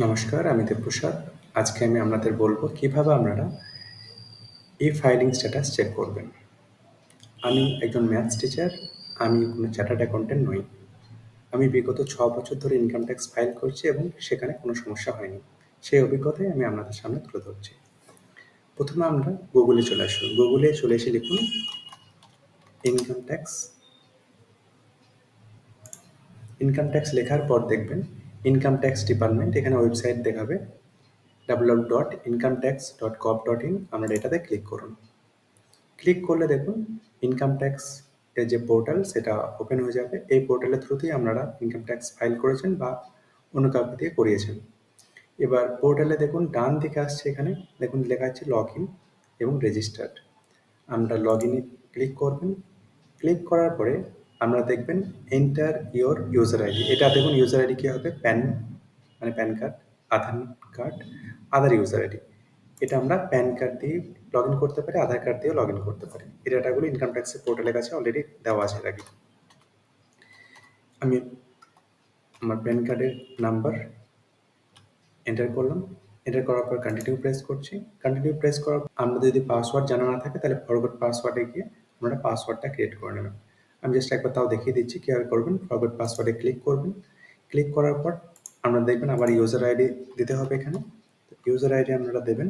নমস্কার, আমি দেবপ্রসাদ। আজকে আমি আপনাদের বলব কীভাবে আপনারা ই-ফাইলিং স্ট্যাটাস চেক করবেন। আমি একজন ম্যাথস টিচার, আমি কোনো চার্টার্ড অ্যাকাউন্টেন্ট নই। আমি বিগত ছ বছর ধরে ইনকাম ট্যাক্স ফাইল করছি এবং সেখানে কোনো সমস্যা হয়নি। সেই অভিজ্ঞতাই আমি আপনাদের সামনে তুলে ধরছি। প্রথমে আমরা গুগলে চলে আসুন। গুগলে চলে এসে লিখুন ইনকাম ট্যাক্স। ইনকাম ট্যাক্স লেখার পর দেখবেন ইনকাম ট্যাক্স ডিপার্টমেন্ট এখানে ওয়েবসাইট দেখাবে W dot income tax dot gov dot in আপনারা এটাতে ক্লিক করুন। ক্লিক করলে দেখুন ইনকাম ট্যাক্স এর যে পোর্টাল সেটা ওপেন হয়ে যাবে। এই পোর্টালের থ্রুতেই আপনারা ইনকাম ট্যাক্স ফাইল করেছেন বা অন্য কাউকে দিয়ে করিয়েছেন। এবার পোর্টালে দেখুন, ডান দিকে আসছে এখানে, দেখুন লেখা আছে লগ ইন এবং রেজিস্টার্ড আমরা লগ ইনে ক্লিক করবেন। ক্লিক করার পরে আমরা দেখবেন এন্টার ইওর ইউজার আইডি এটা দেখুন ইউজার আইডি কী হবে? প্যান মানে PAN card Aadhaar card Aadhaar user ID এটা আমরা প্যান কার্ড দিয়ে লগ ইন করতে পারি, আধার কার্ড দিয়েও লগ ইন করতে পারি। এই ডাটাগুলো ইনকাম ট্যাক্সের পোর্টালের কাছে অলরেডি দেওয়া আছে আগে। আমি আমার প্যান কার্ডের নাম্বার এন্টার করলাম। এন্টার করার পর কন্টিনিউ প্রেস করছি। কন্টিনিউ প্রেস করার আপনাদের যদি পাসওয়ার্ড জানা না থাকে, তাহলে ফরগট পাসওয়ার্ডে গিয়ে আমরা পাসওয়ার্ডটা ক্রিয়েট করে নেবেন আমি জাস্ট একবার তাও দেখিয়ে দিচ্ছি কেয়ার করবেন ফরগট পাসওয়ার্ডে ক্লিক করবেন। ক্লিক করার পর আপনারা দেখবেন আবার ইউজার আইডি দিতে হবে এখানে। ইউজার আইডি আপনারা দেবেন।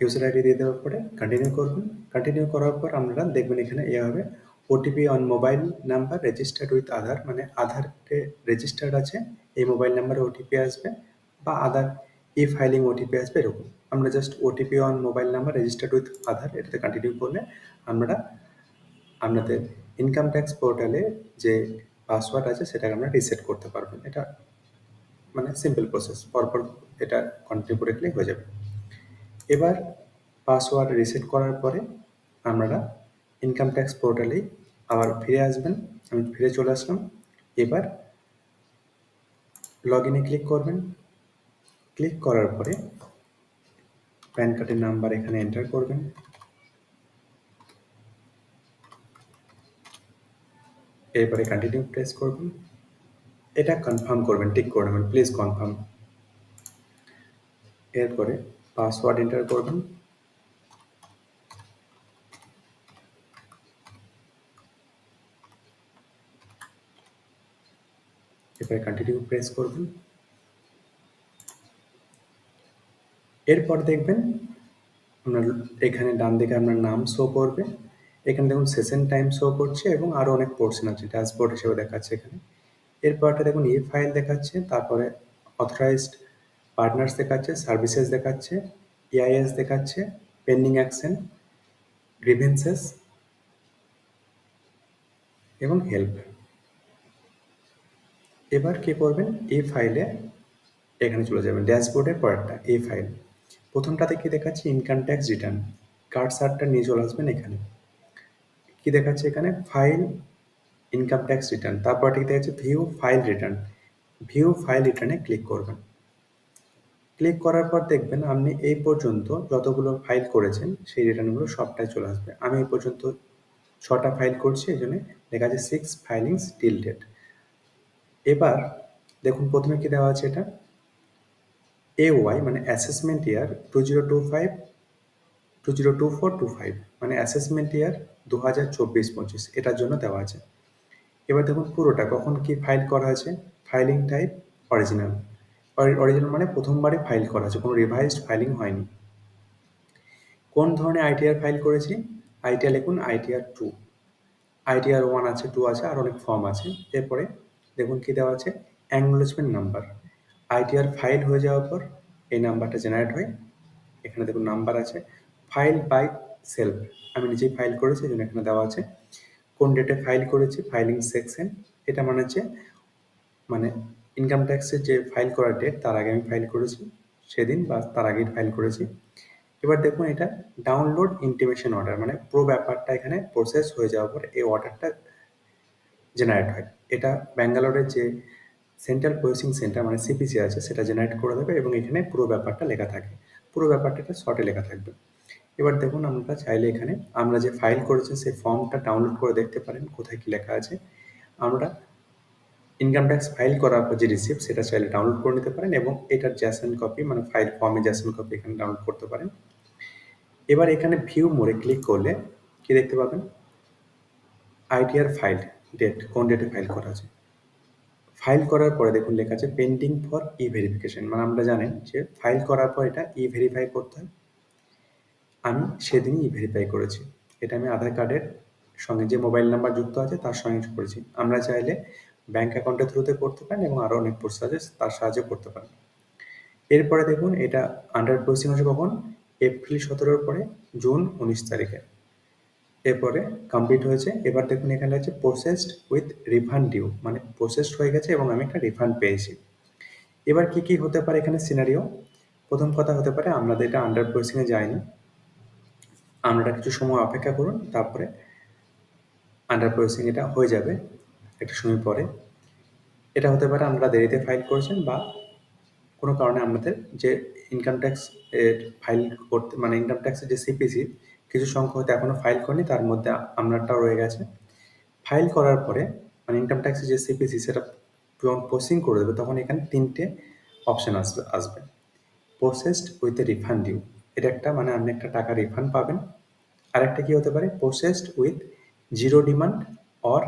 ইউজার আইডি দিয়ে দেওয়ার পরে কন্টিনিউ করবেন। কন্টিনিউ করার পর আপনারা দেখবেন এখানে এ হবে OTP on mobile number registered with Aadhaar মানে আধারে রেজিস্টার্ড আছে, এই মোবাইল নাম্বারে ওটিপি আসবে বা আধার ই ফাইলিং ওটিপি আসবে এরকম। আমরা just OTP on mobile number registered with Aadhaar এটাতে কন্টিনিউ করলে আমরা, আপনাদের ইনকাম ট্যাক্স পোর্টালে যে পাসওয়ার্ড আছে সেটাকে আমরা রিসেট করতে পারবেন এটা মানে সিম্পল প্রসেস পরপর এটা কন্টিনিউ করে হয়ে যাবে। এবার পাসওয়ার্ড রিসেট করার পরে আপনারা ইনকাম ট্যাক্স পোর্টালেই আবার ফিরে আসবেন, আমি ফিরে চলে আসলাম। এবার লগ ইনে ক্লিক করবেন। ক্লিক করার পরে প্যান কার্ডের নাম্বার এখানে এন্টার করবেন। এরপরে কন্টিনিউ প্রেস করবেন। এটা কনফার্ম করবেন টিক করে নেবেন প্লিজ কনফার্ম এরপরে পাসওয়ার্ড এন্টার করবেন। এরপরে কন্টিনিউ প্রেস করবেন। এরপর দেখবেন আপনার এখানে ডান দিকে আপনার নাম শো করবে। এখানে দেখুন সেশন টাইম শো করছে এবং আরও অনেক পোর্শন আছে ড্যাশবোর্ড হিসেবে দেখাচ্ছে এখানে। এরপরটা দেখুন ই ফাইল দেখাচ্ছে, তারপরে অথরাইজড পার্টনার্স দেখাচ্ছে সার্ভিসেস দেখাচ্ছে ইআইএস দেখাচ্ছে পেন্ডিং অ্যাকশন গ্রিভেন্সেস এবং হেল্প এবার কি করবেন? এই ফাইলে এখানে চলে যাবেন ড্যাশবোর্ডের পরেরটা এই ফাইল প্রথমটাতে কি দেখাচ্ছে? ইনকাম ট্যাক্স রিটার্ন কার্ড সারটা নিয়ে চলে আসবেন এখানে। কি দেখাচ্ছে এখানে? ফাইল ইনকাম ট্যাক্স রিটার্ন তারপর ঠিক দেখাচ্ছে view file return view file রিটার্নে click করবেন। ক্লিক করার পর দেখবেন আপনি এই পর্যন্ত যতগুলো ফাইল করেছেন, সেই রিটার্নগুলো সবটাই চলে আসবে। আমি এই পর্যন্ত ছটা ফাইল করছি, এই জন্য লেখা আছে সিক্স ফাইলিংস টিল ডেট এবার দেখুন প্রথমে কি দেওয়া আছে এটা? এ ওয়াই মানে assessment year two zero two five two zero two four two five মানে অ্যাসেসমেন্ট ইয়ার দু হাজার চব্বিশ পঁচিশ এটার জন্য দেওয়া আছে। এবার দেখুন পুরোটা, কখন কি ফাইল করা আছে? ফাইলিং টাইপ অরিজিনাল অরিজিনাল মানে প্রথমবারে ফাইল করা আছে, কোনো রিভাইজড ফাইলিং হয়নি। কোন ধরনের আইটিআর ফাইল করেছি? আইটিআর লিখুন আইটিআর টু আইটিআর ওয়ান আছে টু আছে, আর অনেক ফর্ম আছে। এরপরে দেখুন কী দেওয়া আছে? অ্যাংলোজমেন্ট নাম্বার আইটিআর ফাইল হয়ে যাওয়ার পর এই নাম্বারটা জেনারেট হয়। এখানে দেখুন নাম্বার আছে। File by self. আমি নিজেই ফাইল করেছি, এই জন্য এখানে দেওয়া আছে। কোন ডেটে ফাইল করেছি? Filing section. এটা মানে হচ্ছে মানে ইনকাম ট্যাক্সের যে ফাইল করার ডেট, তার আগে আমি ফাইল করেছি, সেদিন বা তার আগেই ফাইল করেছি। এবার দেখুন এটা ডাউনলোড ইন্টিমেশন অর্ডার মানে পুরো ব্যাপারটা এখানে প্রসেস হয়ে যাওয়ার পর এই অর্ডারটা জেনারেট হয়। এটা ব্যাঙ্গালোরের যে সেন্ট্রাল প্রসেসিং সেন্টার মানে সিপিসি আছে, সেটা জেনারেট করে দেবে এবং এখানে পুরো ব্যাপারটা লেখা থাকে। পুরো ব্যাপারটা এটা শর্টে লেখা থাকবে। এবার দেখুন আমরা চাইলে এখানে আমরা যে ফাইল করেছি, সেই ফর্মটা ডাউনলোড করে দেখতে পারেন, কোথায় কী লেখা আছে। আমরা ইনকাম ট্যাক্স ফাইল করার পর যে রিসিপ্ট সেটা চাইলে ডাউনলোড করে নিতে পারেন এবং এটার জ্যাসন কপি মানে ফাইল ফর্মে জ্যাসন কপি এখানে ডাউনলোড করতে পারেন। এবার এখানে ভিউ মোড়ে ক্লিক করলে কি দেখতে পাবেন? আইটিআর ফাইল ডেট কোন ডেটে ফাইল করা আছে। ফাইল করার পরে দেখুন লেখা আছে পেন্ডিং ফর ই ভেরিফিকেশন মানে আমরা জানেন যে ফাইল করার পর এটা ই ভেরিফাই করতে হয়। আমি সেদিনই ই ভেরিফাই করেছি। এটা আমি আধার কার্ডের সঙ্গে যে মোবাইল নাম্বার যুক্ত আছে তার সঙ্গে করেছি। আমরা চাইলে ব্যাঙ্ক অ্যাকাউন্টের থ্রুতে করতে পারেন এবং আরও অনেক প্রসেস আছে তার সাহায্যে করতে পারেন। এরপরে দেখুন এটা আন্ডার প্রসেসিং হচ্ছে কখন? এপ্রিল সতেরোর পরে জুন উনিশ তারিখে। এরপরে কমপ্লিট হয়েছে। এবার দেখুন এখানে আছে প্রসেসড উইথ রিফান্ড ডিউ মানে প্রসেসড হয়ে গেছে এবং আমি একটা রিফান্ড পেয়েছি। এবার কি কি হতে পারে এখানে সিনারিও প্রথম কথা হতে পারে আপনাদের এটা আন্ডার প্রসেসিংয়ে যায়নি আপনারা কিছু সময় অপেক্ষা করুন, তারপরে আন্ডার প্রসেসিং এটা হয়ে যাবে একটা সময় পরে। এটা হতে পারে আপনারা দেরিতে ফাইল করেছেন বা কোনো কারণে আমাদের যে ইনকাম ট্যাক্স ফাইল করতে মানে ইনকাম ট্যাক্সের যে সিপিসি কিছু সংখ্যা হয়তো এখনও ফাইল করেনি, তার মধ্যে আপনারটাও রয়ে গেছে। ফাইল করার পরে মানে ইনকাম ট্যাক্সের যে সিপিসি সেটা যখন প্রসেসিং করে দেবে, তখন এখানে তিনটে অপশান আসবে আসবে। Processed with a refund due এটা একটা মানে আপনি একটা টাকা রিফান্ড পাবেন। আর একটা কী হতে পারে? Processed with zero demand or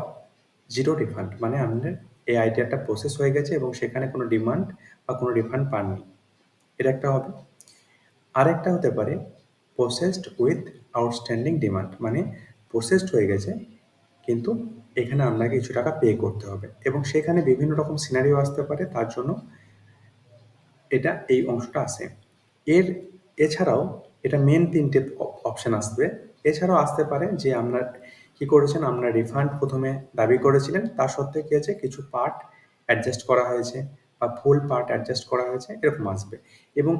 zero refund মানে আপনার এই আইডিয়াটা প্রসেস হয়ে গেছে এবং সেখানে কোনো ডিমান্ড বা কোনো রিফান্ড পাননি। এটা একটা হবে। আরেকটা হতে পারে প্রসেসড উইথ আউটস্ট্যান্ডিং ডিমান্ড মানে প্রসেসড হয়ে গেছে, কিন্তু এখানে আপনাকে কিছু টাকা পে করতে হবে। এবং সেখানে বিভিন্ন রকম সিনারিও আসতে পারে, তার জন্য এটা, এই অংশটা আসে এর, এছাড়াও এটা মেন তিনটে অপশান আসবে। এছাড়াও আসতে পারে যে আপনার কি করেছেন আপনার রিফান্ড প্রথমে দাবি করেছিলেন তার সত্ত্বে কী আছে, কিছু পার্ট অ্যাডজাস্ট করা হয়েছে বা ফুল পার্ট অ্যাডজাস্ট করা হয়েছে, এরকম আসবে। এবং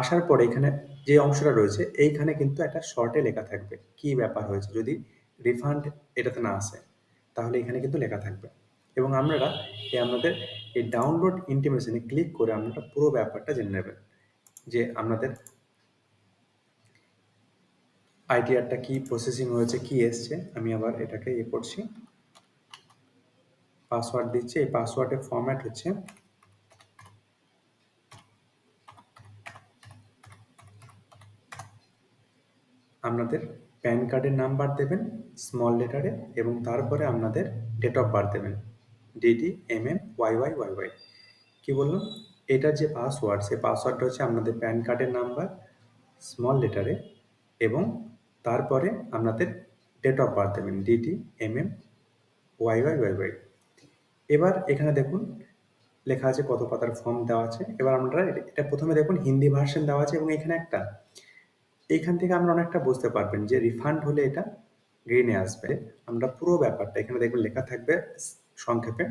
আসার পরে এখানে যে অংশটা রয়েছে, এইখানে কিন্তু একটা শর্টে লেখা থাকবে। কি ব্যাপার হয়েছে? যদি রিফান্ড এটাতে না আসে, তাহলে এখানে কিন্তু লেখা থাকবে। এবং আপনারা এই আপনাদের এই ডাউনলোড ইন্টিমেশনে ক্লিক করে আপনারা পুরো ব্যাপারটা জেনে নেবেন। যে আপনাদের আইডিআরটা কি প্রসেসিং হয়েছে, কি এসছে, আমি আবার এটাকে ইয়ে করছি। পাসওয়ার্ড দিচ্ছি, এই পাসওয়ার্ডের ফর্ম্যাট হচ্ছে আপনাদের প্যান কার্ডের নাম্বার দেবেন, স্মল লেটারে, এবং তারপরে আপনাদের ডেট অফ বার্থ দেবেন। DD M M Y Y Y Y. কী বললাম? এটার যে পাসওয়ার্ড সেই পাসওয়ার্ডটা হচ্ছে আপনাদের প্যান কার্ডের নাম্বার, স্মল লেটারে, এবং তারপরে আপনাদের ডেট অফ বার্থ দেবেন DD M M Y Y Y Y. এবার এখানে দেখুন, লেখা আছে কত পাতার ফর্ম দেওয়া আছে। এবার আমরা এটা প্রথমে দেখুন, হিন্দি ভার্সন দেওয়া আছে, এবং এখানে একটা এইখান থেকে আমরা অনেকটা বুঝতে পারবেন যে রিফান্ড হলে এটা গ্রিনে আসবে। আমরা পুরো ব্যাপারটা এখানে দেখবেন লেখা থাকবে সংক্ষেপে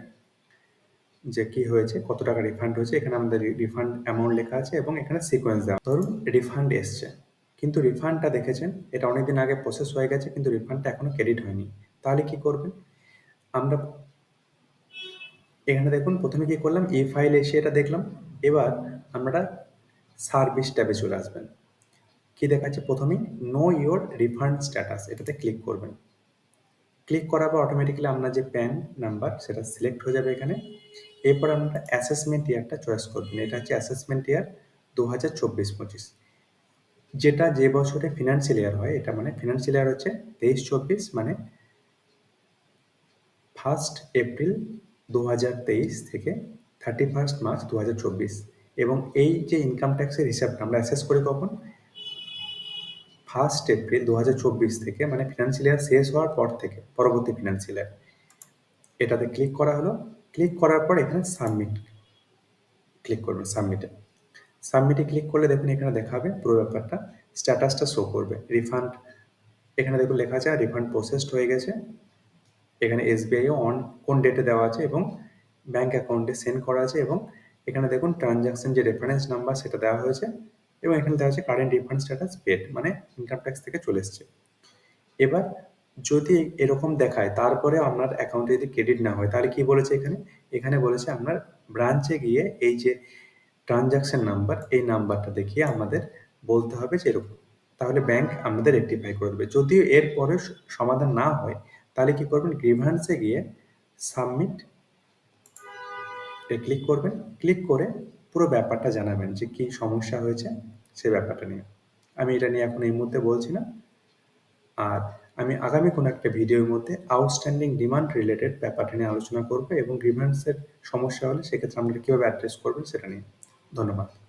যে কি হয়েছে, কত টাকা রিফান্ড হয়েছে, এখানে আমাদের রিফান্ড অ্যামাউন্ট লেখা আছে এবং এখানে সিকোয়েন্স দেওয়া ধরুন রিফান্ড এসছে, কিন্তু রিফান্ডটা দেখেছেন, এটা অনেকদিন আগে প্রসেস হয়ে গেছে, কিন্তু রিফান্ডটা এখনও ক্রেডিট হয়নি। তাহলে কি করবেন? আমরা এখানে দেখুন, প্রথমে কি করলাম ই ফাইল এসে এটা দেখলাম, এবার আমরা সার্ভিস ট্যাবে চলে আসবেন। কি দেখাচ্ছে প্রথমেই? নো ইওর রিফান্ড স্ট্যাটাস এটাতে ক্লিক করবেন। ক্লিক করার পর অটোমেটিক্যালি আপনার যে প্যান নাম্বার সেটা সিলেক্ট হয়ে যাবে এখানে। এরপর আমরা অ্যাসেসমেন্ট ইয়ারটা চয়েস করবেন। এটা হচ্ছে অ্যাসেসমেন্ট ইয়ার দু হাজার চব্বিশ পঁচিশ। যেটা যে বছরে ফিনান্সিয়াল ইয়ার হয়, এটা মানে ফিনান্সিয়াল ইয়ার হচ্ছে তেইশ চব্বিশ মানে ফার্স্ট এপ্রিল দু হাজার তেইশ থেকে থার্টি ফার্স্ট মার্চ দু হাজার চব্বিশ। এবং এই যে ইনকাম ট্যাক্সের হিসাবটা আমরা অ্যাসেস করি কখন? ফার্স্ট এপ্রিল দু হাজার চব্বিশ থেকে মানে ফিনান্সিয়াল ইয়ার শেষ হওয়ার পর থেকে, পরবর্তী ফিনান্সিয়াল ইয়ার এটাতে ক্লিক করা হলো। ক্লিক করার পর এখানে সাবমিট ক্লিক করবেন সাবমিটে সাবমিটে ক্লিক করলে দেখুন এখানে দেখাবে পুরো ব্যাপারটা স্ট্যাটাসটা শো করবে। রিফান্ড এখানে দেখুন লেখা আছে রিফান্ড প্রসেসড হয়ে গেছে। এখানে এসবিআইও অন কোন ডেটে দেওয়া আছে এবং ব্যাঙ্ক অ্যাকাউন্টে সেন্ড করা আছে এবং এখানে দেখুন ট্রানজ্যাকশন যে রেফারেন্স নাম্বার সেটা দেওয়া হয়েছে। এবং এখানে দেওয়া আছে কারেন্ট রিফান্ড স্ট্যাটাস পেড মানে ইনকাম ট্যাক্স থেকে চলে এসছে। এবার যদি এরকম দেখায়, তারপরে আপনার অ্যাকাউন্টে যদি ক্রেডিট না হয়, তাহলে কি বলেছে এখানে? এখানে বলেছে আপনার ব্রাঞ্চে গিয়ে এই যে ট্রানজ্যাকশন নাম্বার এই নাম্বারটা দেখিয়ে আমাদের বলতে হবে যে এরকম। তাহলে ব্যাংক আমাদের রেক্টিফাই করে দেবে। যদিও এরপরে সমাধান না হয়, তাহলে কি করবেন? গ্রিভান্সে গিয়ে সাবমিট ক্লিক করবেন। ক্লিক করে পুরো ব্যাপারটা জানাবেন যে কী সমস্যা হয়েছে সে ব্যাপারটা নিয়ে। আমি এটা নিয়ে এখন এই মুহূর্তে বলছি না। আর আমি আগামী কোনো একটা ভিডিওর মধ্যে আউটস্ট্যান্ডিং ডিমান্ড রিলেটেড ব্যাপারটা নিয়ে আলোচনা করব এবং গ্রিভেন্সের সমস্যা হলে সেক্ষেত্রে আমরা কীভাবে অ্যাড্রেস করবেন সেটা নিয়ে। ধন্যবাদ।